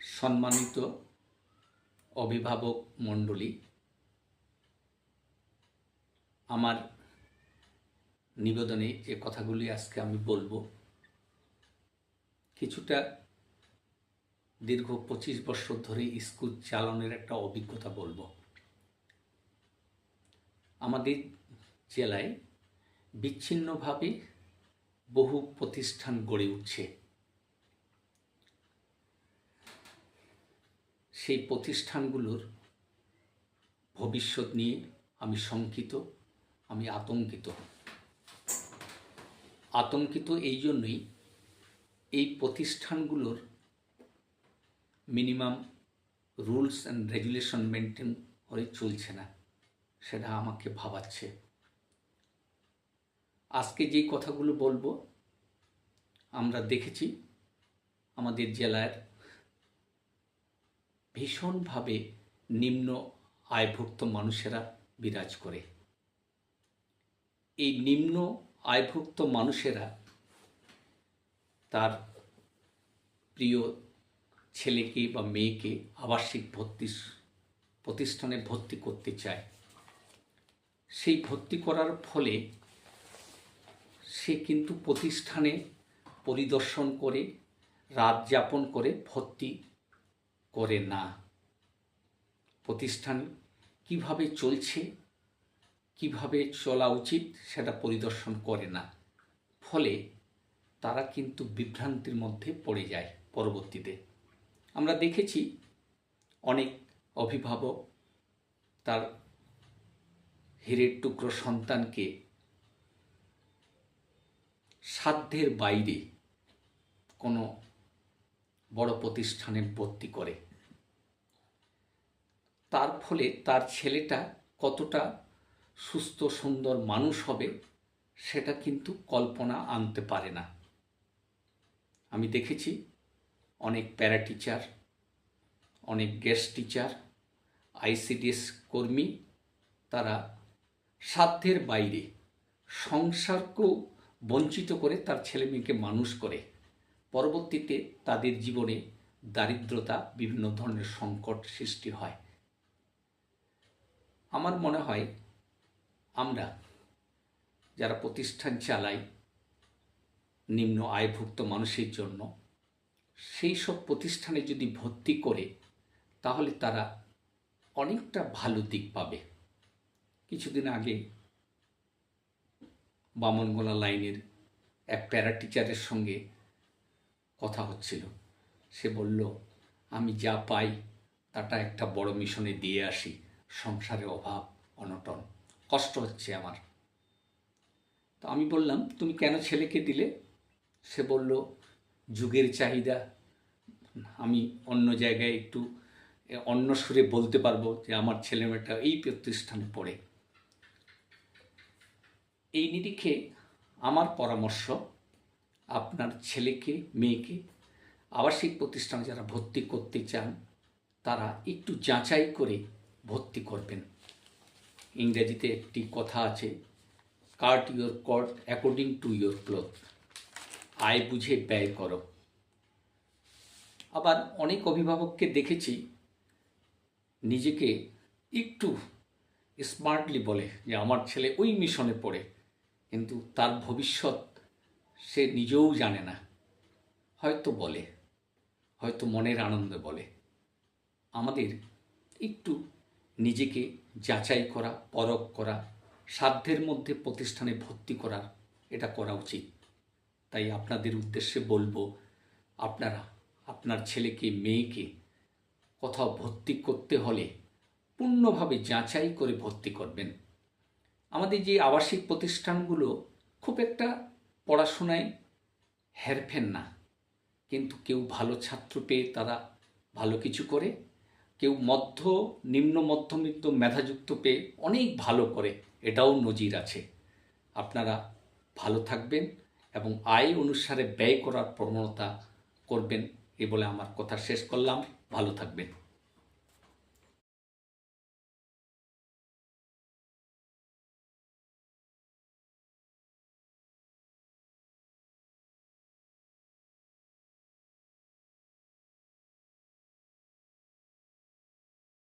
সম্মানিত অভিভাবক মণ্ডলী, আমার নিবেদনে যে কথাগুলি আজকে আমি বলব। কিছুটা দীর্ঘ পঁচিশ বছর ধরে স্কুল চালানোর একটা অভিজ্ঞতা বলব। আমাদের জেলায় বিচ্ছিন্নভাবে বহু প্রতিষ্ঠান গড়ে উঠছে। সেই প্রতিষ্ঠানগুলোর ভবিষ্যৎ নিয়ে আমি শঙ্কিত, আমি আতঙ্কিত। আতঙ্কিত এই জন্যই এই প্রতিষ্ঠানগুলোর minimum rules and regulation maintain করে চলছে না, সেটা আমাকে ভাবাচ্ছে। আজকে যে কথাগুলো বলব, আমরা দেখেছি আমাদের জেলার ভীষণভাবে নিম্ন আয়ভুক্ত মানুষেরা বিরাজ করে। এই নিম্ন আয়ভুক্ত মানুষেরা তার প্রিয় ছেলেকে বা মেয়েকে আবাসিক ভর্তি, প্রতিষ্ঠানে ভর্তি করতে চায়। সেই ভর্তি করার ফলে সে কিন্তু প্রতিষ্ঠানে পরিদর্শন করে, রাত যাপন করে ভর্তি করে না। প্রতিষ্ঠান কীভাবে চলছে, কীভাবে চলা উচিত সেটা পরিদর্শন করে না। ফলে তারা কিন্তু বিভ্রান্তির মধ্যে পড়ে যায় পরবর্তীতে। আমরা দেখেছি অনেক অভিভাবক তার হীরের টুকরো সন্তানকে সাধ্যের বাইরে কোনো বড় প্রতিষ্ঠানে ভর্তি করে। তার ফলে তার ছেলেটা কতটা সুস্থ, সুন্দর মানুষ হবে, সেটা কিন্তু কল্পনা আনতে পারে না। আমি দেখেছি অনেক প্যারা টিচার, অনেক গেস্ট টিচার, আইসিডিএস কর্মী, তারা সাধ্যের বাইরে সংসারকেও বঞ্চিত করে তার ছেলে মেয়েকে মানুষ করে। পরবর্তীতে তাদের জীবনে দারিদ্রতা বিভিন্ন ধরনের সংকট সৃষ্টি হয়। আমার মনে হয় আমরা যারা প্রতিষ্ঠান চালাই, নিম্ন আয়ভুক্ত মানুষের জন্য, সেই সব প্রতিষ্ঠানে যদি ভর্তি করে, তাহলে তারা অনেকটা ভালো দিক পাবে। কিছুদিন আগে বামনগোলা লাইনের এক প্যারা টিচারের সঙ্গে কথা হচ্ছিল। সে বলল, আমি যা পাই, তাটা একটা বড় মিশনে দিয়ে আসি। সংসারে অভাব, অনটন, কষ্ট হচ্ছে আমার। তো আমি বললাম, তুমি কেন ছেলেকে দিলে? সে বলল, যুগের চাহিদা। আমি অন্য জায়গায় একটু অন্য সুরে বলতে পারব যে আমার ছেলেমেয়েটা এই প্রতিষ্ঠানে পড়ে। এই নিরিখে আমার পরামর্শ আপনার ছেলেকে, মেয়েকে, আবাসিক প্রতিষ্ঠানে যারা ভর্তি করতে চান, তারা একটু যাচাই করে ভর্তি করবেন। ইংরেজিতে একটি কথা আছে cut your coat according to your cloth আয় বুঝে ব্যয় করো। আবার অনেক অভিভাবককে দেখেছি, নিজেকে একটু স্মার্টলি বলে যে, আমার ছেলে ওই মিশনে পড়ে, কিন্তু তার ভবিষ্যৎ সে নিজেও জানে না। হয়তো বলে, হয়তো মনের আনন্দে বলে। আমাদের একটু নিজেকে যাচাই করা, পরখ করা, সাধ্যের মধ্যে প্রতিষ্ঠানে ভর্তি করা, এটা করা উচিত। তাই আপনাদের উদ্দেশ্যে বলব, আপনারা আপনার ছেলেকে, মেয়েকে কোথাও ভর্তি করতে হলে পূর্ণভাবে যাচাই করে ভর্তি করবেন। আমাদের যে আবাসিক প্রতিষ্ঠানগুলো খুব একটা পড়াশোনায় হেরফের না। কিন্তু কেউ ভালো ছাত্র পেয়ে তারা ভালো কিছু করে, কেউ মধ্য, নিম্ন, মধ্যবিত্ত, মেধাযুক্ত পেয়ে অনেক ভালো করে, এটাও নজির আছে। আপনারা ভালো থাকবেন এবং আয় অনুসারে ব্যয় করার প্রবণতা করবেন, এ বলে আমার কথা শেষ করলাম। ভালো থাকবেন।